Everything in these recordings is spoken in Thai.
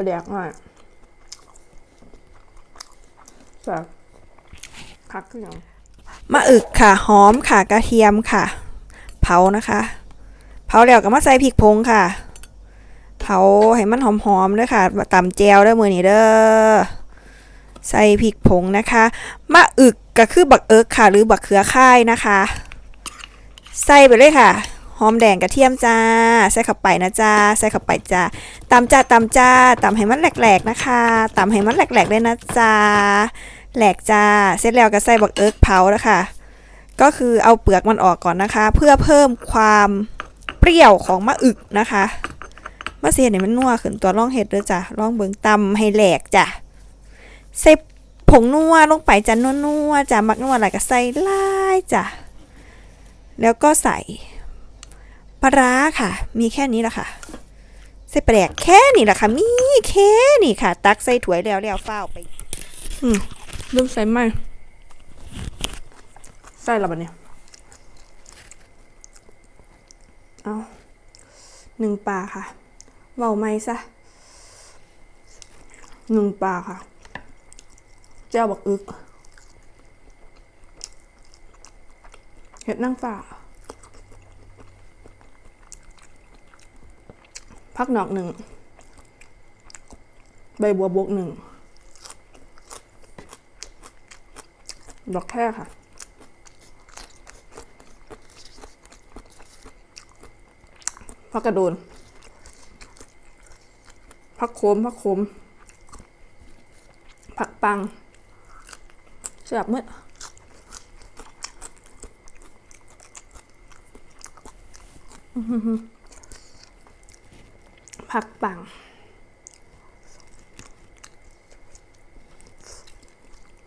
ประเดี๋ยวหน่อยแบบคักขึ้นยังมะอึกค่ะ หอมค่ะ กระเทียมค่ะ เผานะคะ เผาแล้วก็มาใส่พริกผงค่ะ เผาให้มันหอมๆด้วยค่ะตำแจวด้วยมือนี้เด้อ ใส่พริกผงนะคะ มะอึกก็คือบักเอิกค่ะ หรือบักเขือข่ายนะคะ ใส่ไปเลยค่ะ หอมแดงกระเทียมจ้า ใส่เข้าไปนะจ้า ใส่เข้าไปจ้าตำจ้าตำจ้าตำให้มันแหลกๆนะคะตำให้มันแหลกๆเลยนะจ้าแหลกจ้า เสร็จแล้วก็ใส่บักเอิร์กเผานะคะก็คือเอาเปลือกมันออกก่อนนะคะ เพื่อเพิ่มความเปรี้ยวของมะอึกนะคะมะเสียเนี่ยมันนัวขึ้นตัวร่องเห็ดด้วยจ้ะร่องเบิงตำให้แหลกจ้ะใส่ผงนัวลงไปจ้ะนัวๆจ้ะมักนัวอะไรก็ใส่ไล่จ้ะแล้วก็ใส่ ปลาค่ะ มีแค่นี้แหละค่ะใส่แปลกแค่นี้แหละค่ะ มีแค่นี้ค่ะ ตักใส่ถ้วยแล้วแล้วเฝ้าไปลืมใส่ไหมใส่ละบัดเนี่ยเอาหนึ่งปลาค่ะเบาไหมซะหนึ่งปลาค่ะ เจ้าบักอึกเห็ดนั่งฝ่า พักหนอกหนึ่ง ใบบัวบกหนึ่ง ดอกแค่ค่ะ พักกระโดน พักโคม พักโคม ผักปังเสียบมื่ออื้อหือ ผักปัง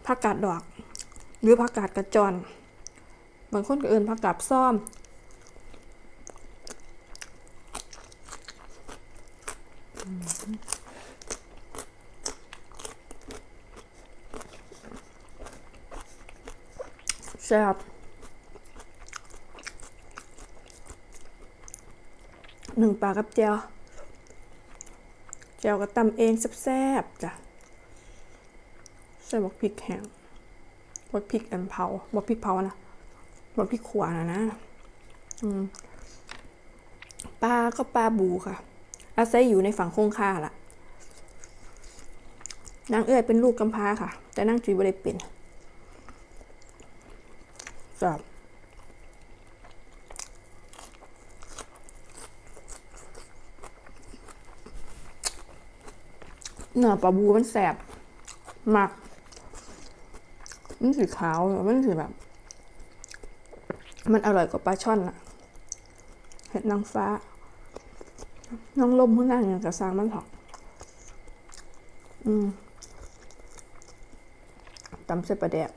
ผักกาดดอก หรือผักกาดกระจร บางคนก็เอินผักกาดซ่อม แซ่บหนึ่งปลากับแจว แจวก็ตำเองแซ่บๆจ้ะใส่บักพริกแห้งบักพริกแอมเผาบักพริกเผานะบักพริกขวานะนะอืมปลาก็ปลาบูค่ะ อาศัยอยู่ในฝั่งคงคาล่ะนางเอ้ยเป็นลูกกำพร้าค่ะ แต่นางจุยบ่ได้เป็นจับ เนื้อปลาบูมันแสบหมากมันสีขาวมันสีแบบ มันอร่อยกว่าปลาช่อนอะเห็ดนางฟ้า น้องลมเพิ่งนั่งอย่างกระซังมันถอกอืมตำเส้นปลาแดก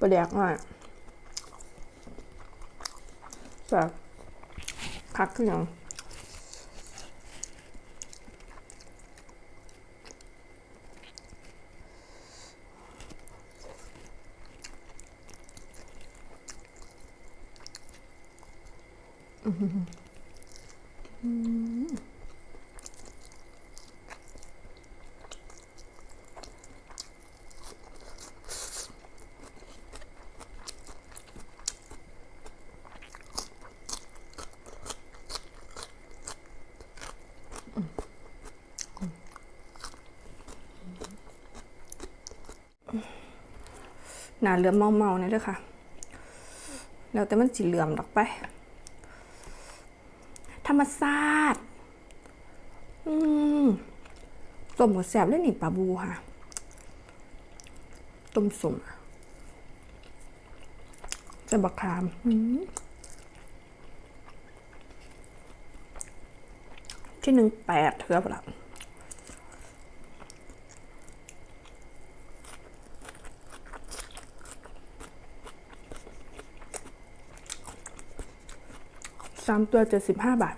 ปลาแดกหน่อยแบบคักขึ้นอย่าง หนาเหลือมเมาๆนี่เลยค่ะ แล้วแต่มันสีเหลื่อมดอกไป มชาติอืมต้มกับแสบเลยนี่ปลาบูค่ะ ต้มสมจะบักคามอืมที่หนึ่งแปดเถือปละสามตัวเจ็ดสิบห้าบาท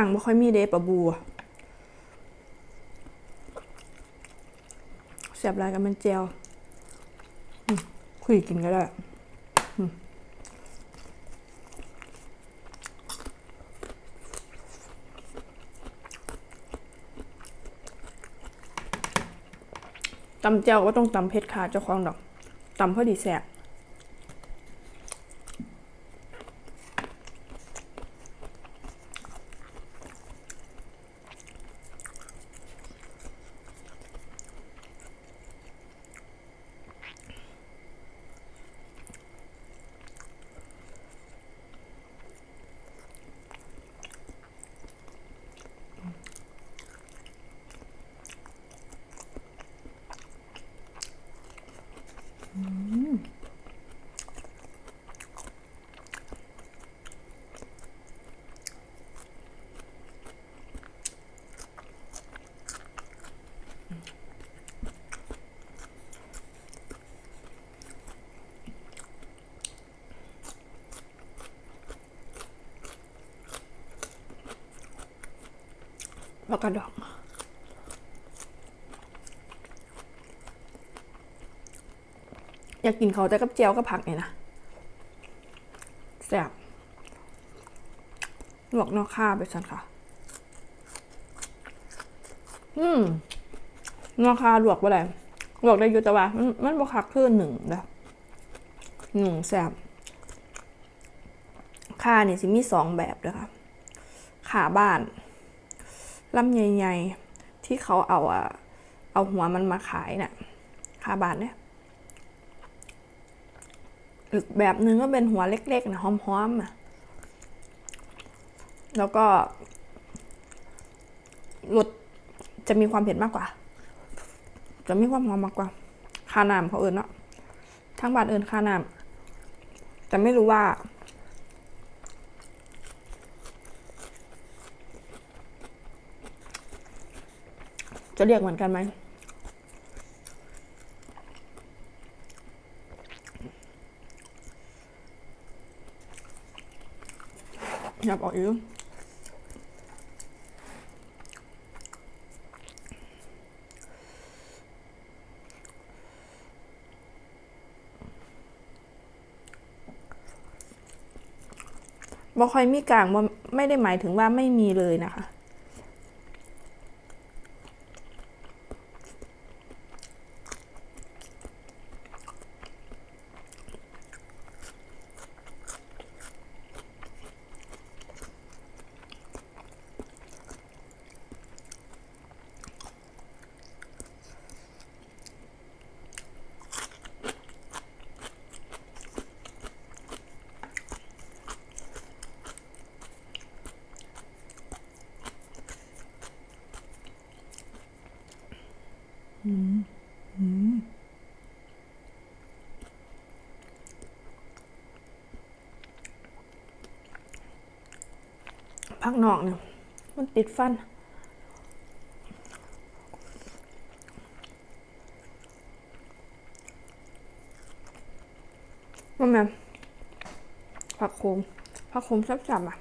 างไม่ค่อยมีเดปลาบูอะแซ่บลายกันมันเจียวอืมคุยกินก็ได้ตำเจียวก็ต้องตำเผ็ดขาเจ้าของดอกตำพอดีแซ่บ แล้วก็ดอกอยากกินเขาแต่กับเจียวกับผักเนี่ยนะแซ่บลวกนอกข้าไปสันค่ะ อืมนอกข้าลวกบ่ได้ลวกได้อยู่แต่ว่ามันมันบ่คักคือหนึ่งนะหนึ่งแซ่บข้าเนี่ยสิมีสองแบบเลยค่ะขาบ้าน ลำใหญ่ๆ ที่เขาเอาอะเอาหัวมันมาขายเนี่ยคาบานเนี่ยอีกแบบหนึ่งก็เป็นหัวเล็กๆนะหอมๆอะแล้วก็รสจะมีความเผ็ดมากกว่า จะมีความหอมมากกว่าคานามเขาเอิญเนาะทางบ้านเอิญคานามแต่ไม่รู้ว่า จะเรียกเหมือนกันไหมอยากออกอีกบ่ค่อยมีกลางบ่ไม่ได้หมายถึงว่าไม่มีเลยนะคะ พักนอกเนี่ยมันติดฟัน มันแบบผักโขมผักโขมแซ่บๆอะ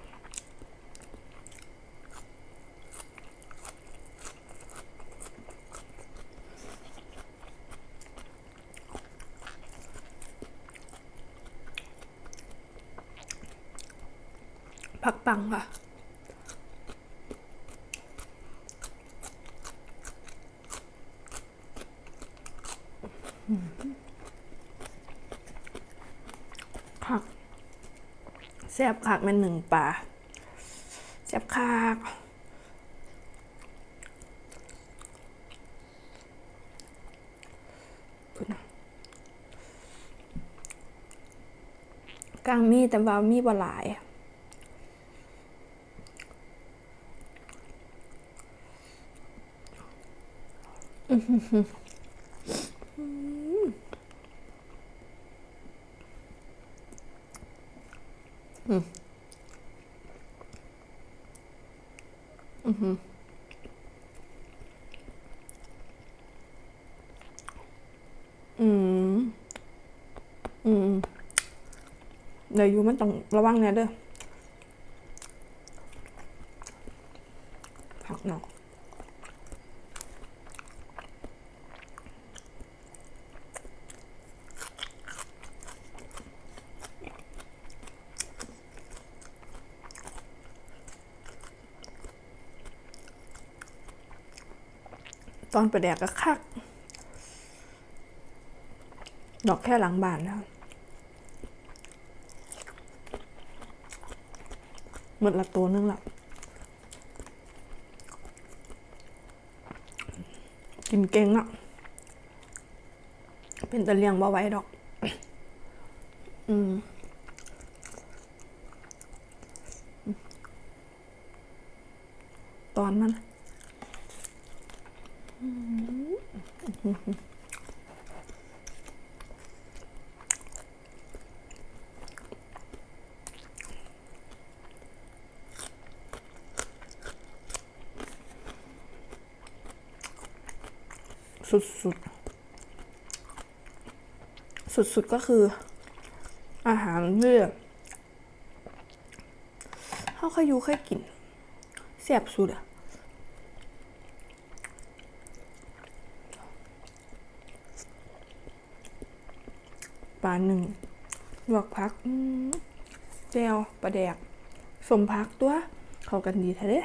ผักปังค่ะ แซ่บคักมันหนึ่งป่าแซ่บคักกลางมีแต่ว่ามีบ่หลายอื อืม อืมเดี๋ยวยูมันต้องระวังเนี่ยเด้อ ตอนไปแดกก็คัก ดอกแค่หลังบานแล้วหมดละตัวนึงละกินเก่งอะเป็นตะเลียงบ่ไว้ดอก อืมตอนมัน สุดสุดสุดสุดๆก็คือ อาหารเลือกเขาเคยอยูเคยกินแซ่บสุดอะ ปลาหนึ่งลวกพักแจวปลาแดกสมพักตัว เข้ากันดีแท้เด้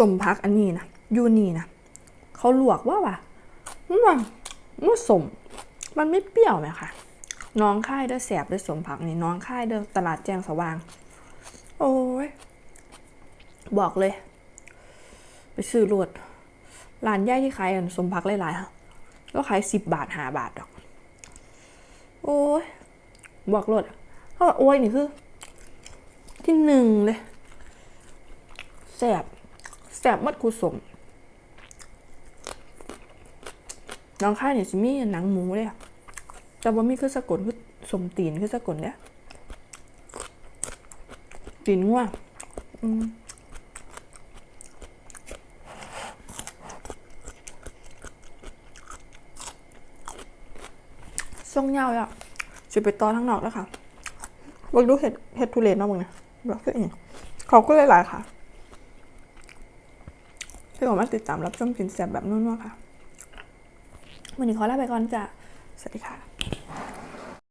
สมพักอันนี้นะยูนี่นะเขาลวกว่าว่ะมันว่ามันสม มันไม่เปรี้ยวไหมคะน้องค่ายเด้อแสบเด้อสมพักนี่น้องค่ายเด้อตลาดแจ้งสว่าง โอ้ย บอกเลย ไปซื้อรวดร้านย่ายที่ขายอันสมพักหลายๆค่ะก็ขายสิบบาทห้าบาทดอก โอ้ย บอกรวดเขาบอกโอ้ยนี่คือ ที่หนึ่งเลยแสบ แสบมัดคูสมน้องค่ายเนี่ยสิมีหนังหมูเลยอะแต่ว่ามีคือสะกดคือสมตีนคือสะกดเนี่ยตีนง่วงอืมทรงยาอะจะไปต่อทั้งนอกแล้วค่ะบอกดูเห็ดเห็ดทุเรศเนาะมึงนะบอกคืออย่างขอบคุณหลายๆค่ะ ที่ผมมาติดตามรับชมกินแซ่บแบบนุ่นๆค่ะวันนี้ขอลาไปก่อนจ้ะสวัสดีค่ะ